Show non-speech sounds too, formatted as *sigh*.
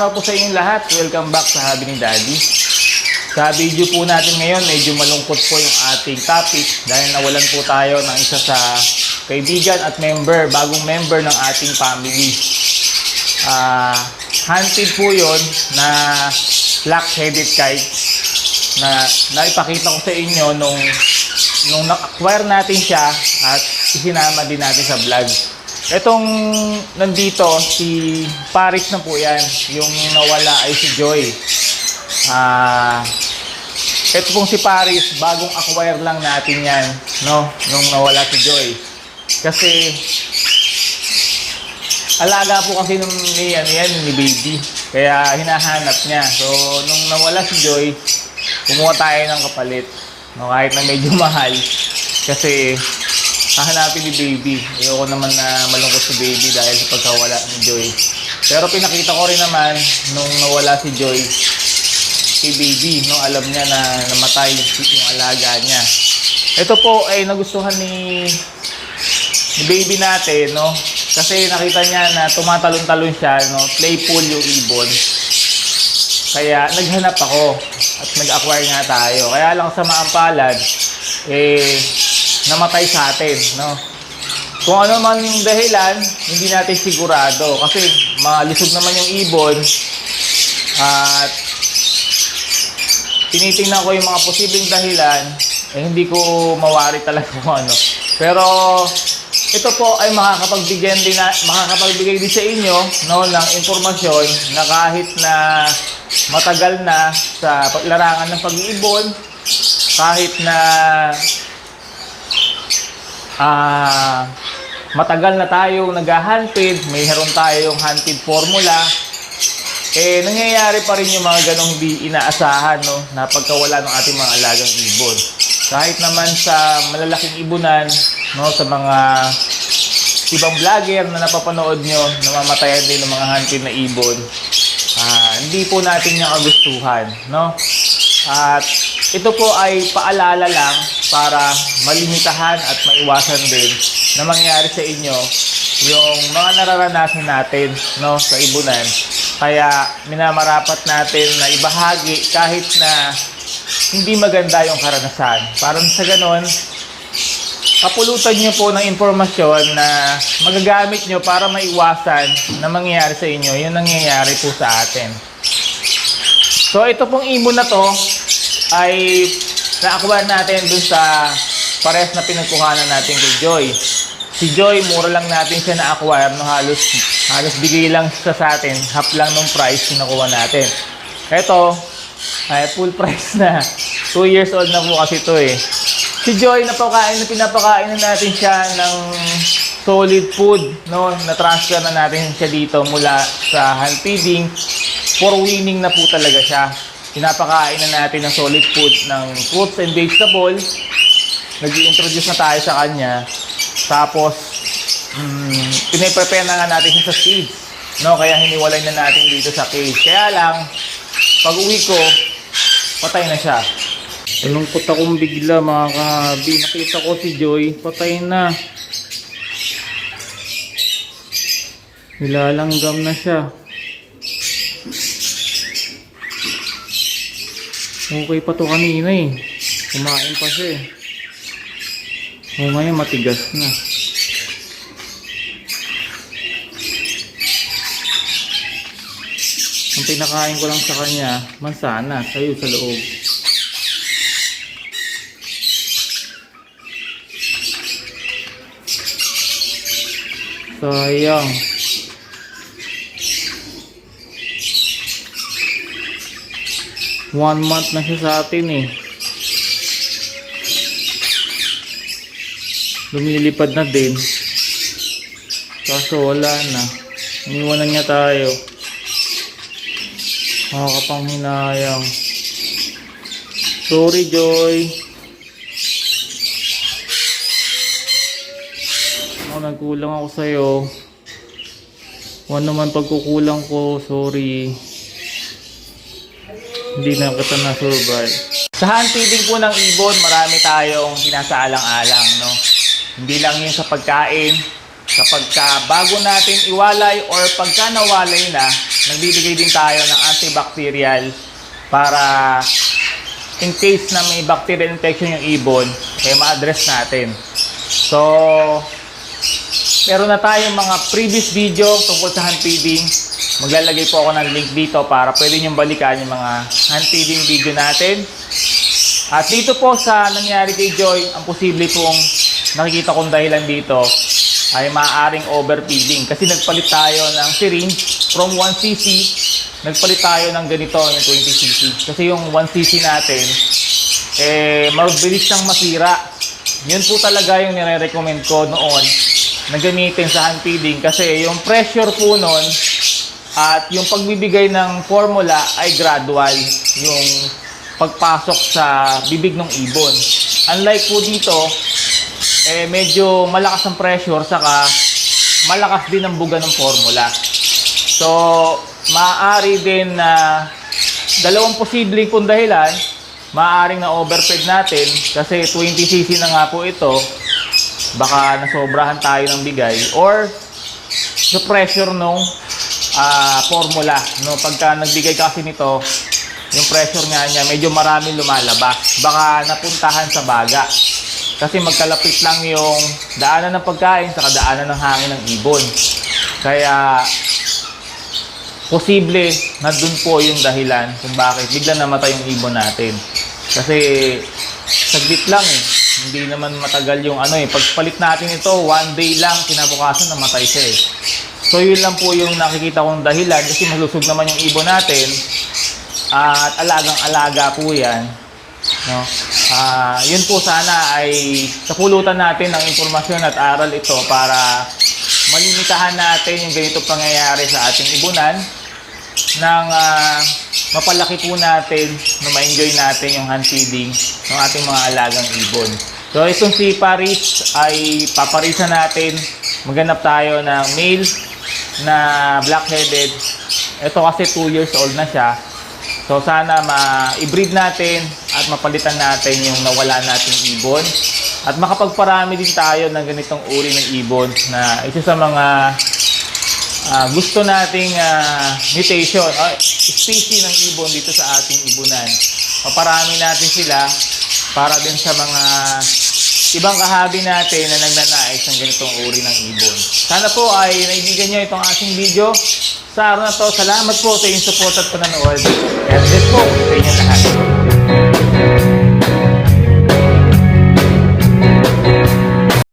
araw po sa inyong lahat. Welcome back sa Habi ni Daddy. Sa video po natin ngayon, medyo malungkot po yung ating topic dahil nawalan po tayo ng isa sa kaibigan at member, bagong member ng ating family. Ah, hunted po yon na black-headed kite na naipakita ko sa inyo nung nung na-acquire natin siya at isinama din natin sa vlog. Itong nandito, si Paris na po yan. Yung nawala ay si Joy. Ah, ito pong si Paris, bagong acquire lang natin yan, no? Nung nawala si Joy. Kasi, alaga po kasi nung ni, ano yan, ni baby. Kaya hinahanap niya. So, nung nawala si Joy, kumuha tayo ng kapalit. No, kahit na medyo *laughs* mahal. Kasi, hahanapin ni baby. Ayoko naman na malungkot si baby dahil sa pagkawala ni Joy. Pero pinakita ko rin naman nung nawala si Joy, si baby, no, alam niya na namatay yung alaga niya. Ito po ay nagustuhan ni, ni baby natin, no? Kasi nakita niya na tumatalon-talon siya, no? Playful yung ibon. Kaya naghanap ako at nag-acquire nga tayo. Kaya lang sa maampalad, eh, namatay sa atin, no? Kung ano man yung dahilan, hindi natin sigurado. Kasi malisog naman yung ibon. At tinitingnan ko yung mga posibleng dahilan, eh hindi ko mawari talaga kung ano. Pero ito po ay makakapagbigyan din na, makakapagbigay din sa inyo no ng impormasyon na kahit na matagal na sa paglarangan ng pag-iibon, kahit na ah matagal na tayong nag-hunted, mayroon tayong hunted formula, eh nangyayari pa rin yung mga ganong hindi inaasahan no na pagkawala ng ating mga alagang ibon. Kahit naman sa malalaking ibunan no sa mga ibang vlogger na napapanood nyo namamatayan din ng mga hunted na ibon. Ah, hindi po natin yung kagustuhan, no? At ito po ay paalala lang para malimitahan at maiwasan din na mangyari sa inyo yung mga nararanasan natin no sa ibunan. Kaya minamarapat natin na ibahagi kahit na hindi maganda yung karanasan. Parang sa ganon, kapulutan nyo po ng impormasyon na magagamit nyo para maiwasan na mangyayari sa inyo yung nangyayari po sa atin. So ito pong ibon na to ay naakuha natin dun sa pares na pinagkuhanan natin kay Joy. Si Joy, mura lang natin siya na-acquire, no, halos, halos bigay lang siya sa atin, half lang nung price na nakuha natin. Ito, ay full *laughs* price na. 2 years old na po kasi ito eh. Si Joy, napakain na pinapakain na natin siya ng solid food, no? Na-transfer na natin siya dito mula sa hand feeding. For winning na po talaga siya. Pinapakain na natin ng solid food ng fruits and vegetables. Nag-introduce na tayo sa kanya. Tapos, mm, piniprepare na nga natin sa seeds. No? Kaya hiniwalay na natin dito sa cage. Kaya lang, pag uwi ko, patay na siya. Nalungkot akong bigla mga kabi. Nakita ko si Joy, patay na. Nilalanggam na siya. Okay pa to kanina eh. Kumain pa siya eh. O ngayon matigas na. Ang pinakain ko lang sa kanya, mansana, sayo sa loob. Sayang. One month na siya sa atin eh. Lumilipad na din. Kaso wala na. Iniwanan niya tayo. Nakakapanghinayang. Sorry, Joy. Ako, nagkulang ako sa'yo. Ano man pagkukulang ko, sorry. Hindi na kita na-survive. Sa hunting po ng ibon, marami tayong sinasaalang-alang, no? Hindi lang yun sa pagkain. Kapag ka bago natin iwalay or pagka nawalay na nagbibigay din tayo ng antibacterial para in case na may bacterial infection yung ibon, eh ma-address natin. So, meron na tayong mga previous video tungkol sa hand feeding. Maglalagay po ako ng link dito para pwede nyo balikan yung mga hand feeding video natin. At dito po sa nangyari kay Joy, ang posible pong nakikita kong dahilan dito ay maaaring overfeeding. Kasi nagpalit tayo ng syringe from 1cc, nagpalit tayo ng ganito, yung 20cc. Kasi yung 1cc natin, eh, mabilis siyang masira. Yun po talaga yung nire-recommend ko noon na gamitin sa hand feeding kasi yung pressure po noon at yung pagbibigay ng formula ay gradual yung pagpasok sa bibig ng ibon. Unlike po dito, eh medyo malakas ang pressure saka malakas din ang buga ng formula. So, maaari din na dalawang posibleng kung dahilan, maaaring na overfed natin kasi 20cc na nga po ito, baka nasobrahan tayo ng bigay or the pressure nung ah, formula. No? Pagka nagbigay kasi nito, yung pressure nga niya, medyo maraming lumalabas. Baka napuntahan sa baga. Kasi magkalapit lang yung daanan ng pagkain sa daanan ng hangin ng ibon. Kaya, posible na dun po yung dahilan kung bakit bigla namatay yung ibon natin. Kasi, saglit lang eh. Hindi naman matagal yung ano eh. Pagpalit natin ito, one day lang, kinabukasan namatay siya eh. So, yun lang po yung nakikita kong dahilan kasi malusog naman yung ibon natin at alagang-alaga po yan. No? Ah, yun po sana ay kapulutan natin ng informasyon at aral ito para malimitahan natin yung ganito pangyayari sa ating ibunan nang ah, mapalaki po natin na ma-enjoy natin yung hand feeding ng ating mga alagang ibon. So itong si Paris ay paparisan natin. Maghanap tayo ng male na black-headed. Ito kasi 2 years old na siya. So sana ma-breed natin at mapalitan natin yung nawala nating ibon. At makapagparami din tayo ng ganitong uri ng ibon na isa sa mga ah, gusto nating ah, mutation o species ng ibon dito sa ating ibunan. Paparami natin sila para din sa mga ibang kahabi natin na nagnanais ng ganitong uri ng ibon. Sana po ay naibigan nyo itong ating video. Sa araw na to, salamat po sa inyong support at pananood. And this po, sa inyong